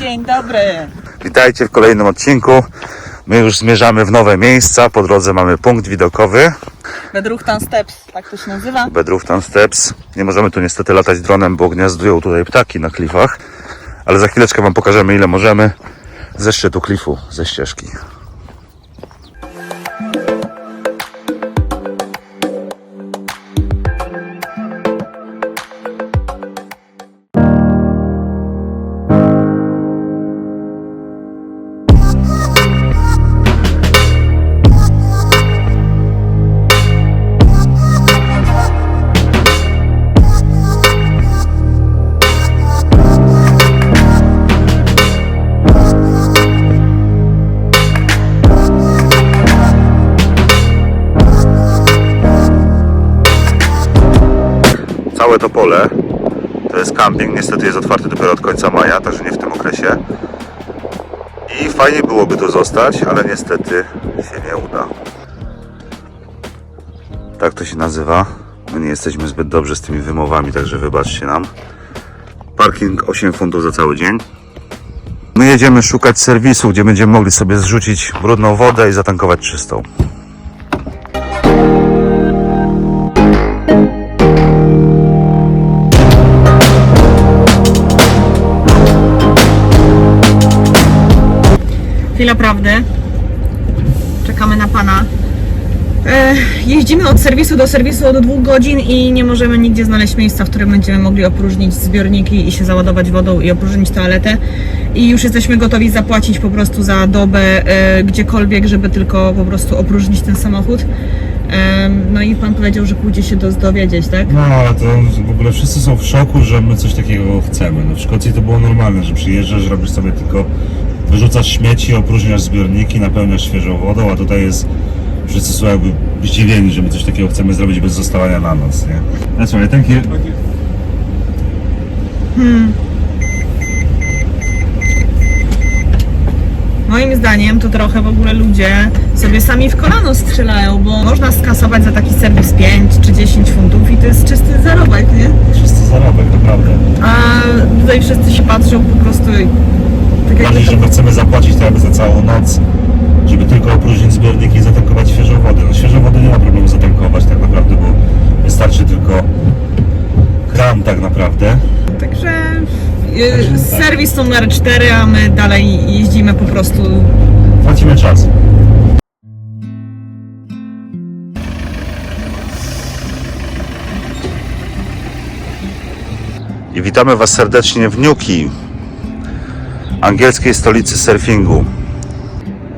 Dzień dobry. Witajcie w kolejnym odcinku. My już zmierzamy w nowe miejsca. Po drodze mamy punkt widokowy, Bedruchtan Steps, tak to się nazywa. Bedruftan Steps. Nie możemy tu niestety latać dronem, bo gniazdują tutaj ptaki na klifach. Ale za chwileczkę Wam pokażemy ile możemy ze szczytu klifu, ze ścieżki. Całe to pole to jest camping. Niestety jest otwarty dopiero od końca maja, także nie w tym okresie. I fajnie byłoby tu zostać, ale niestety się nie uda. Tak to się nazywa. My nie jesteśmy zbyt dobrzy z tymi wymowami, także wybaczcie nam. Parking 8 funtów za cały dzień. My jedziemy szukać serwisu, gdzie będziemy mogli sobie zrzucić brudną wodę i zatankować czystą. Chwila prawdy. Czekamy na pana. E, jeździmy od serwisu do serwisu od dwóch godzin i nie możemy nigdzie znaleźć miejsca, w którym będziemy mogli opróżnić zbiorniki i się załadować wodą i opróżnić toaletę. I już jesteśmy gotowi zapłacić po prostu za dobę e, gdziekolwiek, żeby tylko po prostu opróżnić ten samochód. E, no i pan powiedział, że pójdzie się do, dowiedzieć, tak? No ale to w ogóle wszyscy są w szoku, że my coś takiego chcemy. No w Szkocji to było normalne, że przyjeżdżasz, robisz sobie tylko, wyrzucasz śmieci, opróżniasz zbiorniki, napełniasz świeżą wodą, a tutaj jest, wszyscy są jakby zdziwieni, że my coś takiego chcemy zrobić bez zostawania na noc, nie? That's right, thank you. Moim zdaniem to trochę w ogóle ludzie sobie sami w kolano strzelają, bo można skasować za taki serwis 5 czy 10 funtów i to jest czysty zarobek, nie? Wszyscy zarobek, naprawdę. A tutaj wszyscy się patrzą po prostu Bardziej, że my chcemy zapłacić jakby za całą noc, żeby tylko opróżnić zbiorniki i zatankować świeżą wodę. No świeżą wodę nie ma problemu zatankować tak naprawdę, bo wystarczy tylko kran tak naprawdę. Także y, tak. serwis numer 4, a my dalej jeździmy po prostu Tracimy czas. I witamy Was serdecznie w Newquay, angielskiej stolicy surfingu.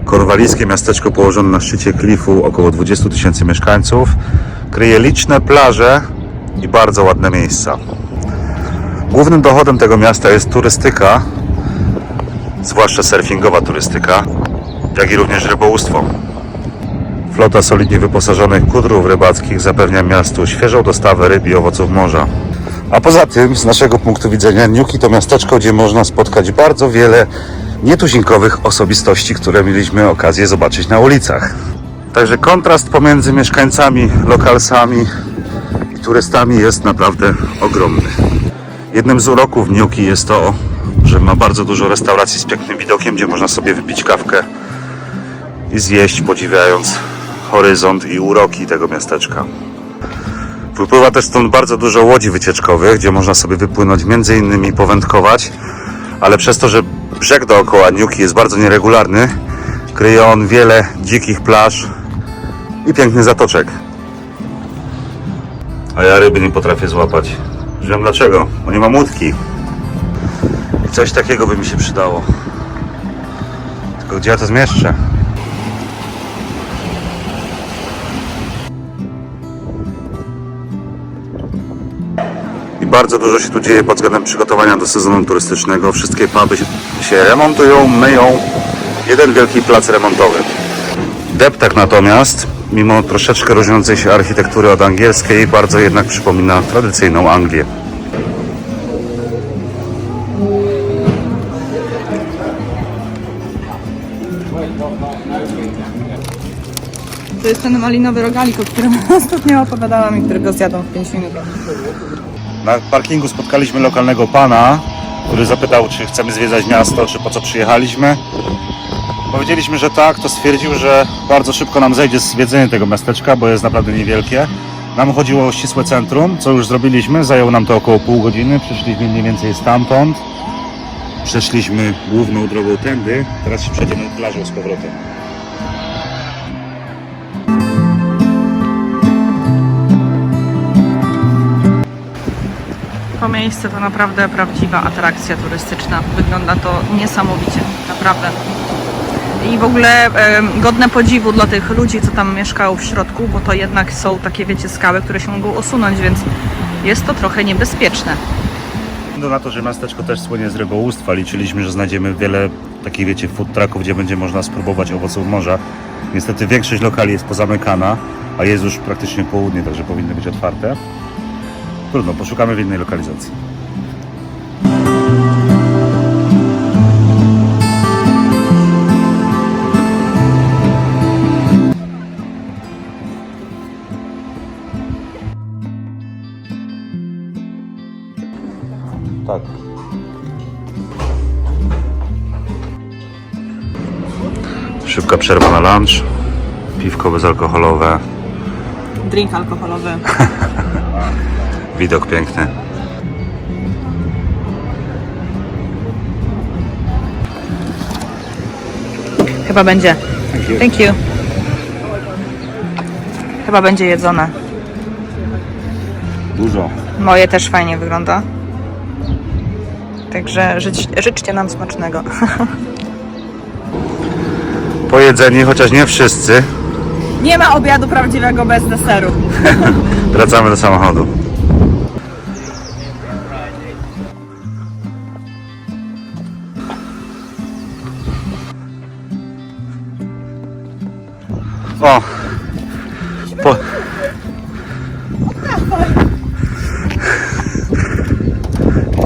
Korwalijskie miasteczko położone na szczycie klifu, około 20 tysięcy mieszkańców, kryje liczne plaże i bardzo ładne miejsca. Głównym dochodem tego miasta jest turystyka, zwłaszcza surfingowa turystyka, jak i również rybołówstwo. Flota solidnie wyposażonych kudrów rybackich zapewnia miastu świeżą dostawę ryb i owoców morza. A poza tym, z naszego punktu widzenia, Niuki to miasteczko, gdzie można spotkać bardzo wiele nietuzinkowych osobistości, które mieliśmy okazję zobaczyć na ulicach. Także kontrast pomiędzy mieszkańcami, lokalsami i turystami jest naprawdę ogromny. Jednym z uroków Niuki jest to, że ma bardzo dużo restauracji z pięknym widokiem, gdzie można sobie wypić kawkę i zjeść, podziwiając horyzont i uroki tego miasteczka. Wypływa też stąd bardzo dużo łodzi wycieczkowych, gdzie można sobie wypłynąć, między innymi powędkować, ale przez to, że brzeg dookoła Niuki jest bardzo nieregularny, kryje on wiele dzikich plaż i pięknych zatoczek. A ja ryby nie potrafię złapać. Wiem dlaczego, bo nie mam łódki. I coś takiego by mi się przydało. Tylko gdzie ja to zmieszczę? Bardzo dużo się tu dzieje pod względem przygotowania do sezonu turystycznego. Wszystkie puby się, remontują, myją. Jeden wielki plac remontowy. Deptak natomiast, mimo troszeczkę różniącej się architektury od angielskiej, bardzo jednak przypomina tradycyjną Anglię. To jest ten malinowy rogalik, o którym ostatnio opowiadałam i którego zjadłam w 5 minut. Na parkingu spotkaliśmy lokalnego pana, który zapytał, czy chcemy zwiedzać miasto, czy po co przyjechaliśmy. Powiedzieliśmy, że tak, to stwierdził, że bardzo szybko nam zejdzie zwiedzenie tego miasteczka, bo jest naprawdę niewielkie. Nam chodziło o ścisłe centrum, co już zrobiliśmy, zajęło nam to około pół godziny, przeszliśmy mniej więcej stamtąd. Przeszliśmy główną drogą tędy, teraz się przejdziemy plażą z powrotem. Miejsce to naprawdę prawdziwa atrakcja turystyczna. Wygląda to niesamowicie, naprawdę. I w ogóle em, godne podziwu dla tych ludzi, co tam mieszkają w środku, bo to jednak są takie, wiecie, skały, które się mogą osunąć, więc jest to trochę niebezpieczne. No na to, że miasteczko też słynie z rybołówstwa, liczyliśmy, że znajdziemy wiele takich, wiecie, food trucków, gdzie będzie można spróbować owoców morza. Niestety większość lokali jest pozamykana, a jest już praktycznie południe, także powinny być otwarte. Trudno, poszukamy w innej lokalizacji. Tak. Szybka przerwa na lunch. Piwko bezalkoholowe. Drink alkoholowy. Widok piękny. Chyba będzie. Thank you. Chyba będzie jedzone. Dużo. Moje też fajnie wygląda. Także życz, życzcie nam smacznego. Pojedzeni, chociaż nie wszyscy. Nie ma obiadu prawdziwego bez deseru. Wracamy do samochodu. O! Po...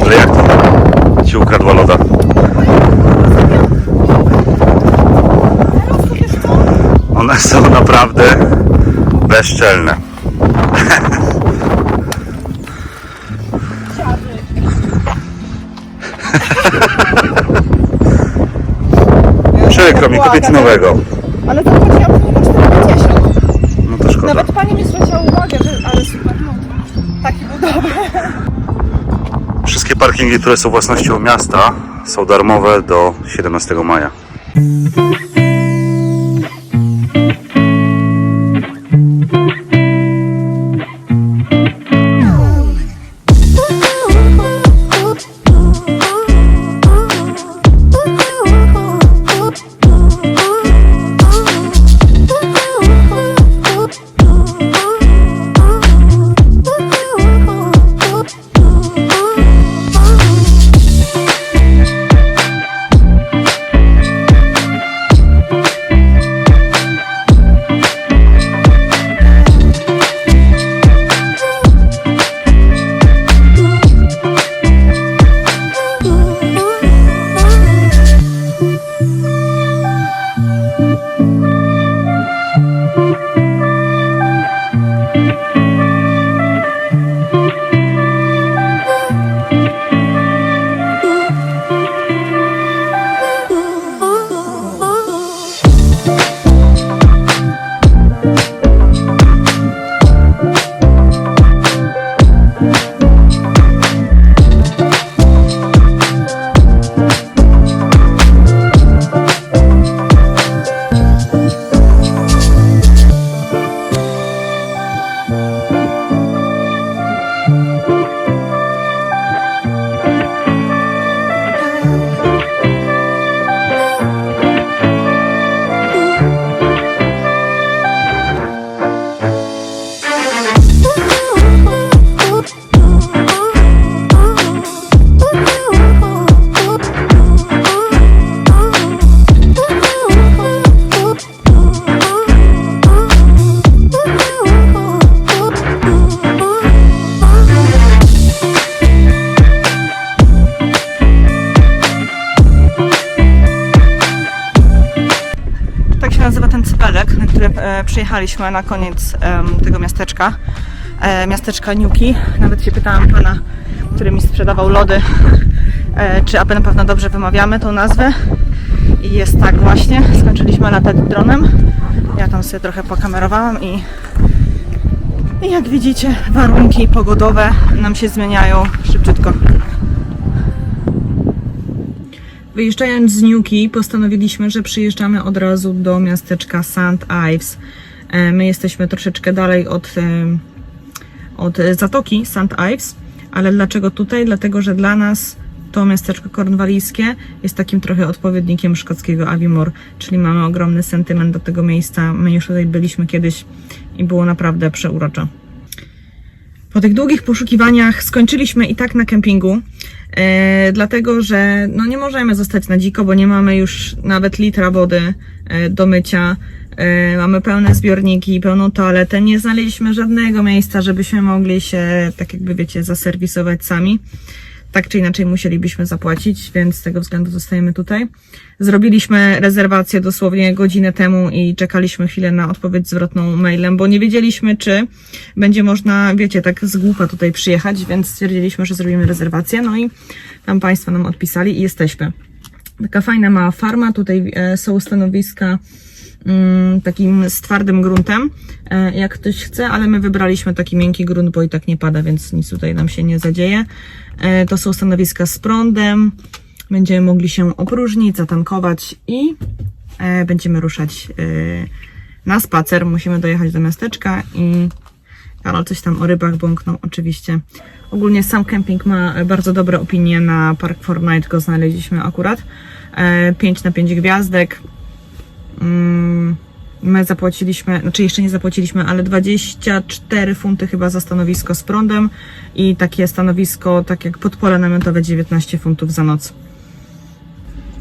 Ale jak to ci ukradła loda? One są naprawdę bezczelne. Przykro mi, kupię ci nowego. Ale to chodzi o minimum 40. No to szkoda. Nawet pani mi zwróciła uwagę, że ale super lód. Taki był dobry. Wszystkie parkingi, które są własnością miasta, są darmowe do 17 maja. Przyjechaliśmy na koniec em, tego miasteczka. E, miasteczka Niuki. Nawet się pytałam pana, który mi sprzedawał lody, e, czy aby na pewno dobrze wymawiamy tą nazwę. I jest tak właśnie. Skończyliśmy latać dronem. Ja tam sobie trochę pokamerowałam i, i jak widzicie warunki pogodowe nam się zmieniają szybciutko. Wyjeżdżając z Newquay postanowiliśmy, że przyjeżdżamy od razu do miasteczka St. Ives. E, My jesteśmy troszeczkę dalej od, em, od zatoki St. Ives, ale dlaczego tutaj? Dlatego, że dla nas to miasteczko kornwalijskie jest takim trochę odpowiednikiem szkockiego Aviemore, czyli mamy ogromny sentyment do tego miejsca. My już tutaj byliśmy kiedyś i było naprawdę przeurocze. Po tych długich poszukiwaniach skończyliśmy i tak na kempingu, e, dlatego że no nie możemy zostać na dziko, bo nie mamy już nawet litra wody e, do mycia. E, mamy pełne zbiorniki, pełną toaletę. Nie znaleźliśmy żadnego miejsca, żebyśmy mogli się, tak jakby wiecie, zaserwisować sami. Tak czy inaczej musielibyśmy zapłacić, więc z tego względu zostajemy tutaj. Zrobiliśmy rezerwację dosłownie godzinę temu i czekaliśmy chwilę na odpowiedź zwrotną mailem, bo nie wiedzieliśmy, czy będzie można, wiecie, tak z głupa tutaj przyjechać, więc stwierdziliśmy, że zrobimy rezerwację. No i tam Państwo nam odpisali i jesteśmy. Taka fajna mała farma, tutaj e, są stanowiska takim z twardym gruntem, e, jak ktoś chce, ale my wybraliśmy taki miękki grunt, bo i tak nie pada, więc nic tutaj nam się nie zadzieje. E, To są stanowiska z prądem, będziemy mogli się opróżnić, zatankować i e, będziemy ruszać na spacer. Musimy dojechać do miasteczka i Karol coś tam o rybach bąknął, oczywiście. Ogólnie sam kemping ma bardzo dobre opinie na Park Fortnite, go znaleźliśmy akurat. E, 5 na 5 gwiazdek. Mm, My zapłaciliśmy, znaczy jeszcze nie zapłaciliśmy, ale 24 funty chyba za stanowisko z prądem i takie stanowisko, tak jak podpole namiotowe 19 funtów za noc.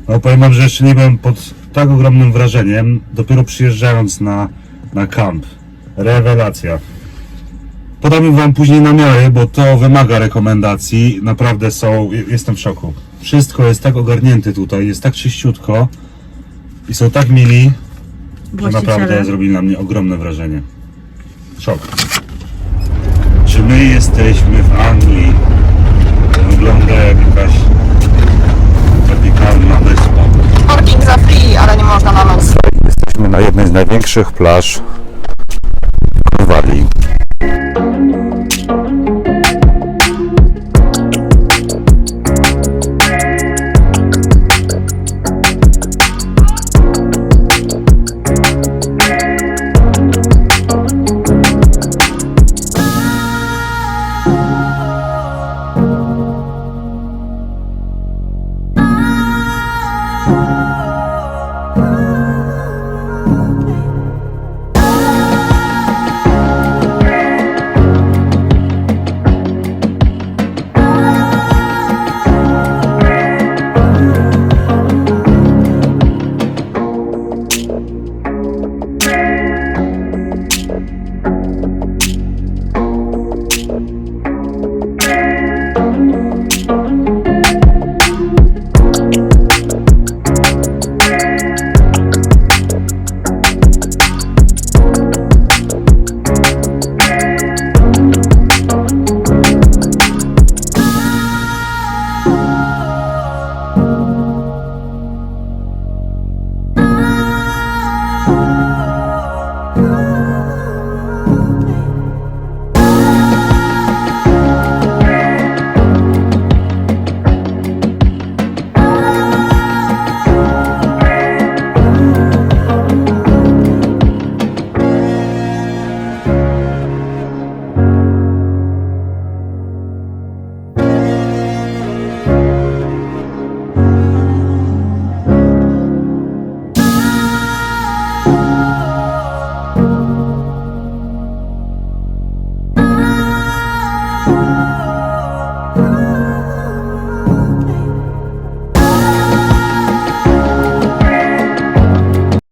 No powiem wam, że jeszcze nie byłem pod tak ogromnym wrażeniem, dopiero przyjeżdżając na, na kamp. Rewelacja. Podam wam później namiary, bo to wymaga rekomendacji. Naprawdę są, jestem w szoku. Wszystko jest tak ogarnięte tutaj, jest tak czyściutko i są tak mili, że naprawdę zrobili na mnie ogromne wrażenie. Szok. Czy my jesteśmy w Anglii? To wygląda jak jakaś tropikalna wyspa. Parking za free, ale nie można na noc. Jesteśmy na jednej z największych plaż